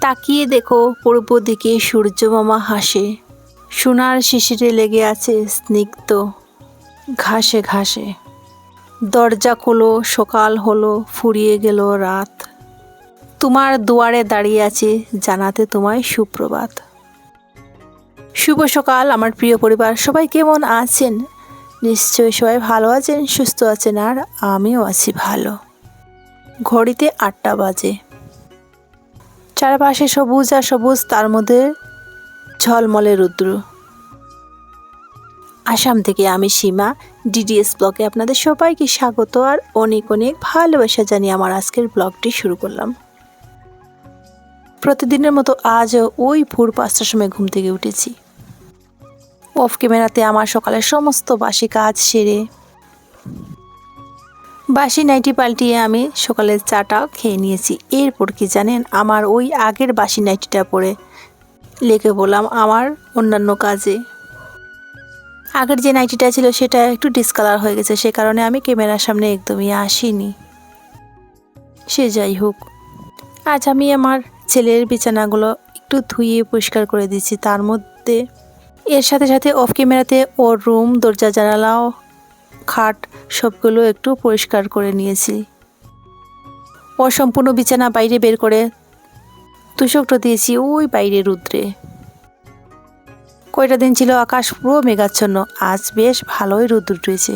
তাকিয়ে দেখো পূর্ব দিকে সূর্য মামা হাসে। সোনার শিশিরে লেগে আছে স্নিগ্ধ, ঘাসে ঘাসে। দরজা খোলো, সকাল হলো, ফুরিয়ে গেল রাত। তোমার দুয়ারে দাঁড়িয়ে আছে জানাতে তোমায় সুপ্রভাত। শুভ সকাল, আমার প্রিয় পরিবার, সবাই কেমন আছেন? নিশ্চয়ই সবাই ভালো আছেন, সুস্থ আছেন, আর আমিও আছি ভালো। ঘড়িতে আটটা বাজে। চারপাশে সবুজ আর সবুজ, তার মধ্যে ঝলমলে রুদ্র। আসাম থেকে আমি সীমা, ডিডিএস ব্লগে আপনাদের সবাইকে স্বাগত আর অনেক অনেক ভালোবাসা জানিয়ে আমার আজকের ব্লগটি শুরু করলাম। প্রতিদিনের মতো আজও ওই ভোর পাঁচটার সময় ঘুম থেকে উঠেছি। অফ ক্যামেরাতে আমার সকালের সমস্ত বাসি কাজ সেরে বাসি নাইটি পাল্টিয়ে আমি সকালের চাটা খেয়ে নিয়েছি। এরপর কি জানেন, আমার ওই আগের বাসি নাইটিটা পরে লেগে বললাম আমার অন্যান্য কাজে। আগের যে নাইটিটা ছিল সেটা একটু ডিসকালার হয়ে গেছে, সে কারণে আমি ক্যামেরার সামনে একদমই আসিনি। সে যাই হোক, আজ আমি আমার ছেলের বিছানাগুলো একটু ধুয়ে পরিষ্কার করে দিচ্ছি তার মধ্যে এর সাথে সাথে অফ ক্যামেরাতে ওর রুম দরজা, জানালাও খাট সবগুলো একটু পরিষ্কার করে নিয়েছি। অসম্পূর্ণ বিছানা বাইরে বের করে তুষকটা দিয়েছি ওই বাইরে রুদ্রে। কয়টা দিন ছিল আকাশ পুরো মেঘাচ্ছন্ন, আজ বেশ ভালোই রুদ্র উঠেছে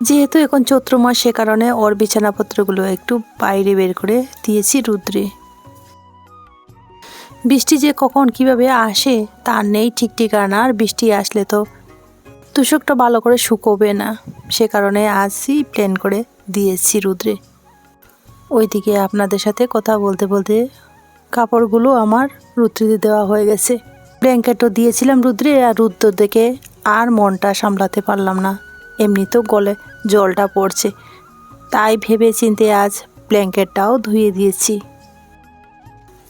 যেহেতু এখন চৈত্র মাস, সে কারণে ওর বিছানাপত্রগুলো একটু বাইরে বের করে দিয়েছি রুদ্রে। বৃষ্টি যে কখন কীভাবে আসে তার নেই ঠিক ঠিকানা, আর বৃষ্টি আসলে তো তুষকটা ভালো করে শুকোবে না। সে কারণে আজই প্ল্যান করে দিয়েছি রুদ্রে। ওইদিকে আপনাদের সাথে কথা বলতে বলতে কাপড়গুলো আমার রুদ্রিতে দেওয়া হয়ে গেছে। ব্ল্যাঙ্কেটও দিয়েছিলাম রুদ্রে আর রুদ্র দেখে আর মনটা সামলাতে পারলাম না। এমনি তো গলে জলটা পড়ছে। তাই ভেবে চিনতে আজ ব্ল্যাঙ্কেটটাও ধুয়ে দিয়েছি।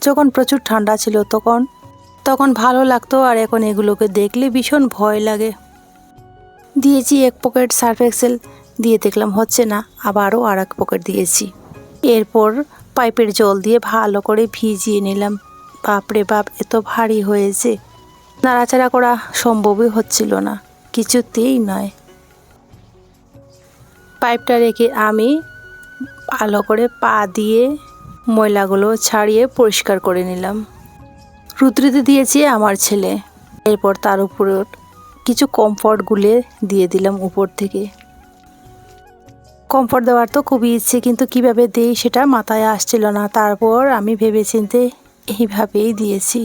যখন প্রচুর ঠান্ডা ছিল তখন তখন ভালো লাগতো আর এখন এগুলোকে দেখলে ভীষণ ভয় লাগে। দিয়েছি এক পকেট সার্ফ এক্সেল দিয়ে দেখলাম হচ্ছে না, আবারও আর এক পকেট দিয়েছি। এরপর পাইপের জল দিয়ে ভালো করে ভিজিয়ে নিলাম। বাপরে বাপ, এত ভারী হয়েছে। নাড়াচাড়া করা সম্ভবই হচ্ছিল না, কিছুতেই নয়। পাইপটা রেখে আমি ভালো করে পা দিয়ে ময়লাগুলো ছাড়িয়ে পরিষ্কার করে নিলাম। রুদ্রিতে দিয়েছি আমার ছেলে। এরপর তার উপর কিছু কমফর্ট গুলে দিয়ে দিলাম উপর থেকে। কমফর্ট দেওয়ার তো খুবই ইচ্ছে, কিন্তু কীভাবে দেই সেটা মাথায় আসছিল না। তারপর আমি ভেবে চিনতে এইভাবেই দিয়েছি।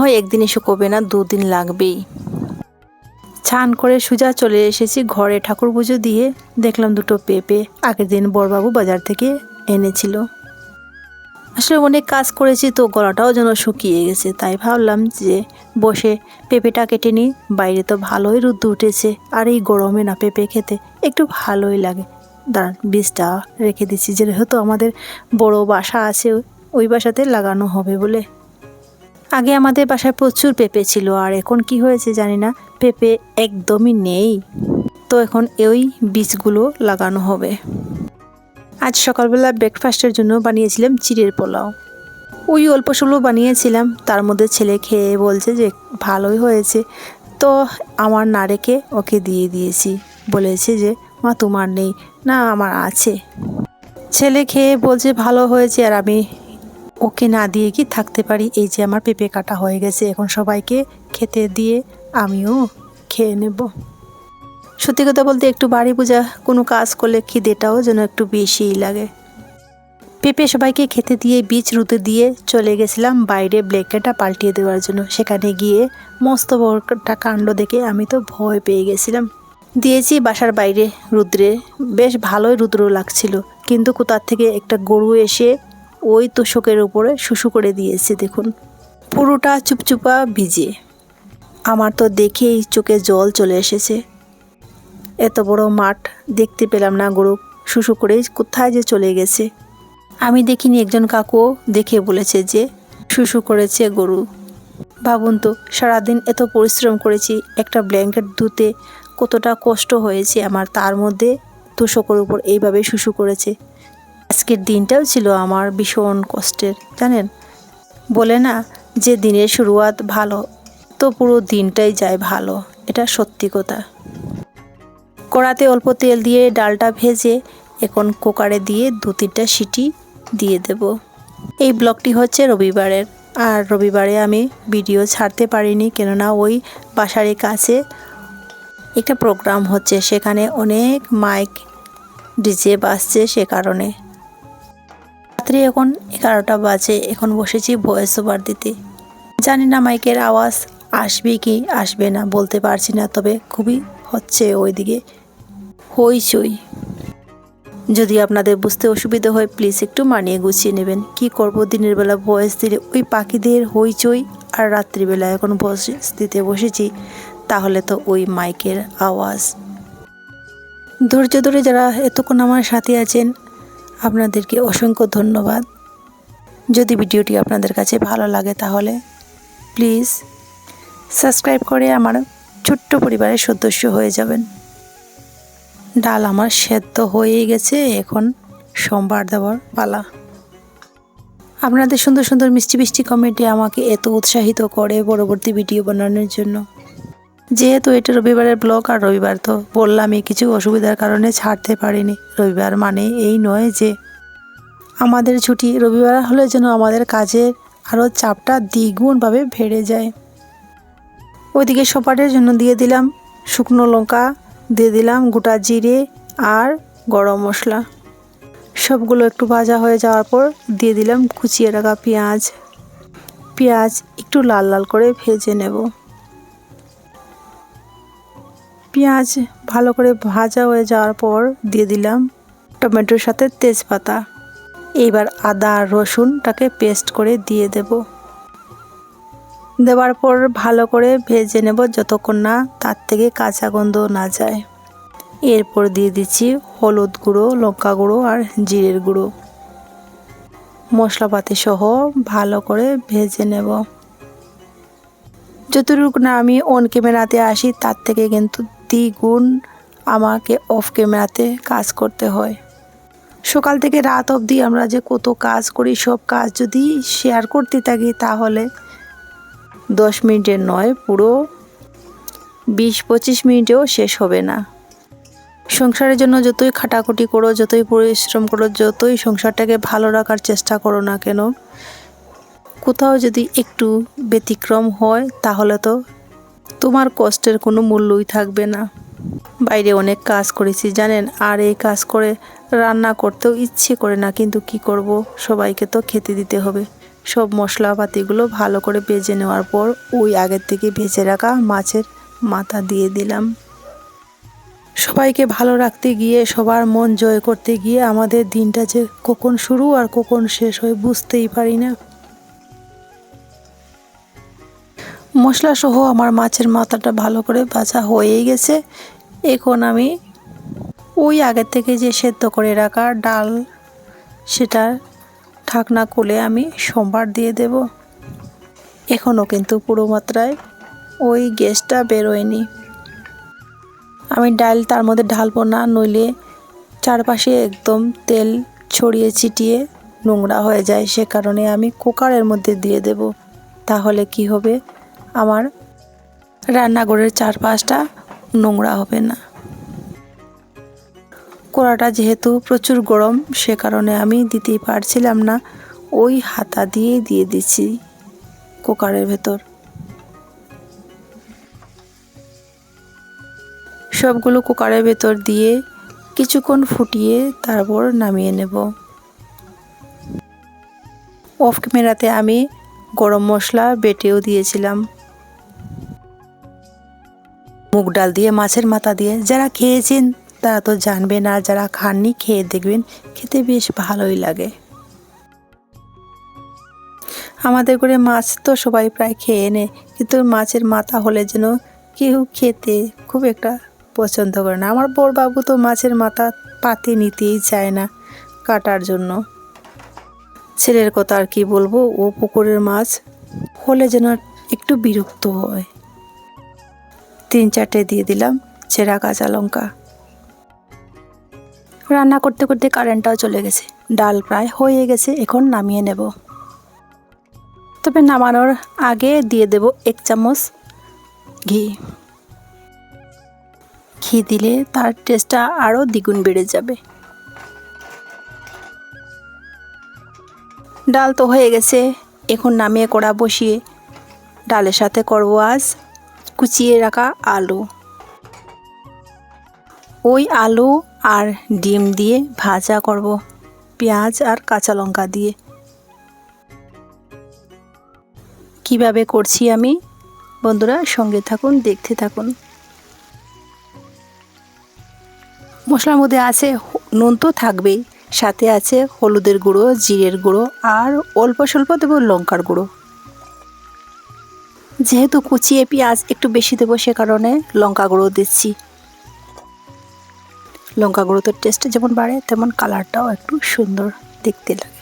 হয় একদিনে শুকোবে না দুদিন লাগবেই। ছান করে সুজা চলে এসেছি ঘরে ঠাকুর পুজো দিয়ে। দেখলাম দুটো পেঁপে, আগের দিন বড়বাবু বাজার থেকে এনেছিল। আসলে অনেক কাজ করেছি তো গলাটাও যেন শুকিয়ে গেছে, তাই ভাবলাম যে বসে পেঁপেটা কেটে নিই। বাইরে তো ভালোই রুদ্র উঠেছে, আর এই গরমে না পেঁপে খেতে একটু ভালোই লাগে। দাঁড়ান, বীজটা রেখে দিচ্ছি, যেহেতু আমাদের বড় বাসা আছে, ওই বাসাতে লাগানো হবে বলে। আগে আমাদের বাসায় প্রচুর পেঁপে ছিল, আর এখন কি হয়েছে জানি না, পেঁপে একদমই নেই। তো এখন ওই বীজগুলো লাগানো হবে। আজ সকালবেলা ব্রেকফাস্টের জন্য বানিয়েছিলাম চিড়ের পোলাও। ওই অল্প স্বল্প বানিয়েছিলাম, তার মধ্যে ছেলে খেয়ে বলছে যে ভালোই হয়েছে। তো আমার না রেখে ওকে দিয়ে দিয়েছি। বলেছে যে, মা, তোমার নেই। না, আমার আছে। ছেলে খেয়ে বলছে, ভালো হয়েছে আর আমি ওকে না দিয়ে কি থাকতে পারি? এই যে আমার পেঁপে কাটা হয়ে গেছে, এখন সবাইকে খেতে দিয়ে আমিও খেয়ে নেব। সত্যি কথা বলতে একটু বাড়ি পূজা কোনো কাজ করলে খিদেটাও যেন একটু বেশিই লাগে। পেঁপে সবাইকে খেতে দিয়ে বীজ রুতে দিয়ে চলে গেছিলাম বাইরে ব্ল্যাঙ্কেটটা পাল্টিয়ে দেওয়ার জন্য। সেখানে গিয়ে মস্ত বড়টা কাণ্ড দেখে আমি তো ভয় পেয়ে গেছিলাম। দিয়েছি বাসার বাইরে রুদ্রে। বেশ ভালোই রুদ্র লাগছিল, কিন্তু কোথার থেকে একটা গরু এসে ওই তোষকের উপরে শুশু করে দিয়েছে, দেখুন। পুরোটা চুপচুপা ভিজে। আমার তো দেখেই চোখে জল চলে এসেছে। এত বড় মাঠ দেখতে পেলাম না গরু। শুশু করেই কোথায় যে চলে গেছে। আমি দেখিনি একজন কাকুও দেখে বলেছে যে শুশু করেছে গরু। ভাবুন তো, সারাদিন এত পরিশ্রম করেছি, একটা ব্ল্যাঙ্কেট ধুতে কতটা কষ্ট হয়েছে আমার। তার মধ্যে তোষকের উপর এইভাবে শুশু করেছে। আজকের দিনটাও ছিল আমার ভীষণ কষ্টের, জানেন? বলে না যে দিনের শুরুয়াত ভালো, তো পুরো দিনটাই যায় ভালো, এটা সত্যি কথা। কড়াতে অল্প তেল দিয়ে ডালটা ভেজে এখন কুকারে দিয়ে দু তিনটা সিটি দিয়ে দেব। এই ব্লগটি হচ্ছে রবিবারের। আর রবিবারে আমি ভিডিও ছাড়তে পারিনি, কেননা ওই বাসারের কাছে একটা প্রোগ্রাম হচ্ছে, সেখানে অনেক মাইক ডিজে বাজছে সে কারণে। রাত্রি এখন এগারোটা বাজে, এখন বসেছি ভয়েস ওভার দিতে। জানি না মাইকের আওয়াজ আসবে কি আসবে না, বলতে পারছি না, তবে খুবই হচ্ছে ওইদিকে। হইচই যদি আপনাদের বুঝতে অসুবিধা হয় প্লিজ একটু মানিয়ে গুছিয়ে নেবেন। কি করব? দিনের বেলা ভয়েস দিলে ওই পাখিদের হইচই আর রাত্রিবেলা এখন ভয়েস দিতে বসেছি, তাহলে তো ওই মাইকের আওয়াজ। ধৈর্য ধরে যারা এতক্ষণ আমার সাথে আছেন, আপনাদেরকে অসংখ্য ধন্যবাদ। যদি ভিডিওটি আপনাদের কাছে ভালো লাগে, তাহলে প্লিজ সাবস্ক্রাইব করে আমার ছোট্ট পরিবারের সদস্য হয়ে যাবেন। ডাল আমার সেদ্ধ হয়েই গেছে, এখন সোমবার দেওয়ার পালা। আপনাদের সুন্দর সুন্দর মিষ্টি মিষ্টি কমেন্টে আমাকে এত উৎসাহিত করে পরবর্তী ভিডিও বানানোর জন্য। যেহেতু এটা রবিবারের ব্লগ আর রবিবার, তো বললাম বললামই কিছু অসুবিধার কারণে ছাড়তে পারিনি। রবিবার মানে এই নয় যে আমাদের ছুটি, রবিবার হলে যেন আমাদের কাজের আরও চাপটা দ্বিগুণভাবে বেড়ে যায়। ওইদিকে সপাটের জন্য দিয়ে দিলাম শুকনো লঙ্কা দিয়ে দিলাম গোটা জিরে আর গরম মশলা। সবগুলো একটু ভাজা হয়ে যাওয়ার পর দিয়ে দিলাম কুচিয়ে রাখা পেঁয়াজ। পেঁয়াজ একটু লাল লাল করে ভেজে নেব। পেঁয়াজ ভালো করে ভাজা হয়ে যাওয়ার পর দিয়ে দিলাম টমেটোর সাথে তেজপাতা। এইবার আদা রসুনটাকে পেস্ট করে দিয়ে দেব। দেওয়ার পর ভালো করে ভেজে নেব যতক্ষণ না তার থেকে কাঁচা গন্ধ না যায়। এরপর দিয়ে দিচ্ছি হলুদ গুঁড়ো, লঙ্কা গুঁড়ো আর জিরের গুঁড়ো। মশলাপাতি সহ ভালো করে ভেজে নেব। যতটুকু না আমি অন ক্যামেরাতে আসি, তার থেকে কিন্তু দ্বিগুণ আমাকে অফ ক্যামেরাতে কাজ করতে হয়। সকাল থেকে রাত অবধি আমরা যে কত কাজ করি, সব কাজ যদি শেয়ার করতে থাকি, তাহলে দশ মিনিটের নয়, পুরো বিশ পঁচিশ মিনিটেও শেষ হবে না। সংসারের জন্য যতই খাটাখুটি করো, যতই পরিশ্রম করো, যতই সংসারটাকে ভালো রাখার চেষ্টা করো না কেন, কোথাও যদি একটু ব্যতিক্রম হয়, তাহলে তো তোমার কষ্টের কোনো মূল্যই থাকবে না। বাইরে অনেক কাজ করেছি, জানেন? আর এই কাজ করে রান্না করতেও ইচ্ছে করে না, কিন্তু কি করব? সবাইকে তো খেতে দিতে হবে। সব মশলাপাতিগুলো ভালো করে ভেজে নেওয়ার পর ওই আগের থেকে ভেজে রাখা মাছের মাথা দিয়ে দিলাম। সবাইকে ভালো রাখতে গিয়ে, সবার মন জয় করতে গিয়ে আমাদের দিনটা যে কখন শুরু আর কখন শেষ হয় বুঝতেই পারি না। মশলা সহ আমার মাছের মাথাটা ভালো করে ভাজা হয়েই গেছে। এখন আমি ওই আগের থেকে যে সেদ্ধ করে রাখা ডাল সেটা ঢাকনা খুলে আমি সোমবার দিয়ে দেব। এখনও কিন্তু পুরো মাত্রায় ওই গ্যাসটা বেরোয়নি। আমি ডাল তার মধ্যে ঢালবো না, নইলে চারপাশে একদম তেল ছড়িয়ে ছিটিয়ে নোংরা হয়ে যায়, সে কারণে আমি কুকারের মধ্যে দিয়ে দেব। তাহলে কি হবে? আমার রান্নাঘরের চারপাশটা নোংরা হবে না। কড়াটা যেহেতু প্রচুর গরম, সে কারণে আমি দিতেই পারছিলাম না। ওই হাতা দিয়ে দিয়ে দিচ্ছি কুকারের ভেতর। সবগুলো কুকারের ভেতর দিয়ে কিছুক্ষণ ফুটিয়ে তারপর নামিয়ে নেব। অফ ক্যামেরাতে আমি গরম মশলা বেটেও দিয়েছিলাম। মুগ ডাল দিয়ে, মাছের মাথা দিয়ে, যারা খেয়েছেন তারা তো জানবেন আর যারা খাননি খেয়ে দেখবেন, খেতে বেশ ভালোই লাগে। আমাদের করে মাছ তো সবাই প্রায় খেয়ে নেয়, কিন্তু মাছের মাথা হলে যেন কেউ খেতে খুব একটা পছন্দ করে না। আমার বড় বাবু তো মাছের মাথা পাতে নিতেই চায় না কাটার জন্য। ছেলের কথা আর কি বলব, ও পুকুরের মাছ হলে যেন একটু বিরক্ত হয়। তিন চারটে দিয়ে দিলাম ছেঁড়া কাঁচা লঙ্কা। রান্না করতে করতে কারেন্টটাও চলে গেছে। ডাল প্রায় হয়ে গেছে, এখন নামিয়ে নেব। তবে নামানোর আগে দিয়ে দেব এক চামচ ঘি। ঘি দিলে তার টেস্টটা আরও দ্বিগুণ বেড়ে যাবে। ডাল তো হয়ে গেছে, এখন নামিয়ে কড়া বসিয়ে ডালের সাথে করব আজ কুচিয়ে রাখা আলু। ওই আলু আর ডিম দিয়ে ভাজা করব পেঁয়াজ আর কাঁচা লঙ্কা দিয়ে। কীভাবে করছি আমি? বন্ধুরা, সঙ্গে থাকুন, দেখতে থাকুন। মশলার মধ্যে আছে নুন তো থাকবেই। সাথে আছে হলুদের গুঁড়ো, জিরের গুঁড়ো আর অল্প স্বল্প দেবো লঙ্কার গুঁড়ো। যেহেতু কুচিয়ে পেঁয়াজ একটু বেশি দেবো সে কারণে লঙ্কা গুঁড়ো দিচ্ছি। লঙ্কা গুঁড়োতে টেস্ট যেমন বাড়ে তেমন কালারটাও একটু সুন্দর দেখতে লাগে।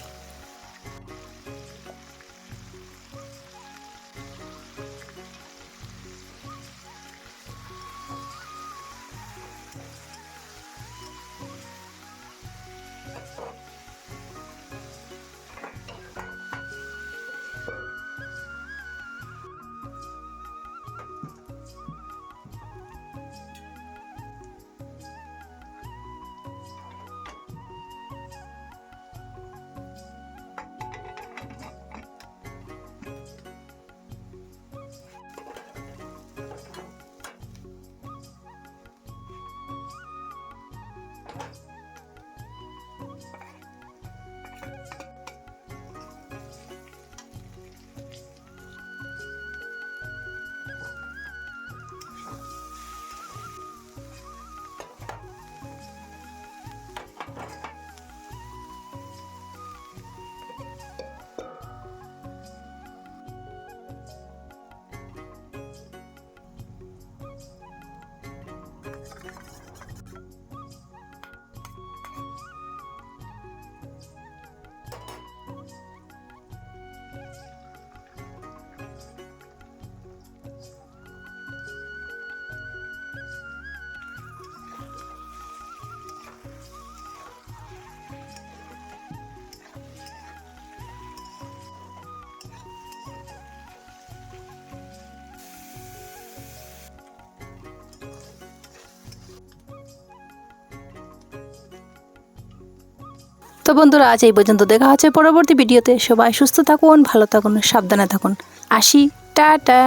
তো বন্ধুরা, আজ এই পর্যন্ত দেখা হচ্ছে পরবর্তী ভিডিওতে। সবাই সুস্থ থাকুন, ভালো থাকুন, সাবধানে থাকুন। আসি, টাটা।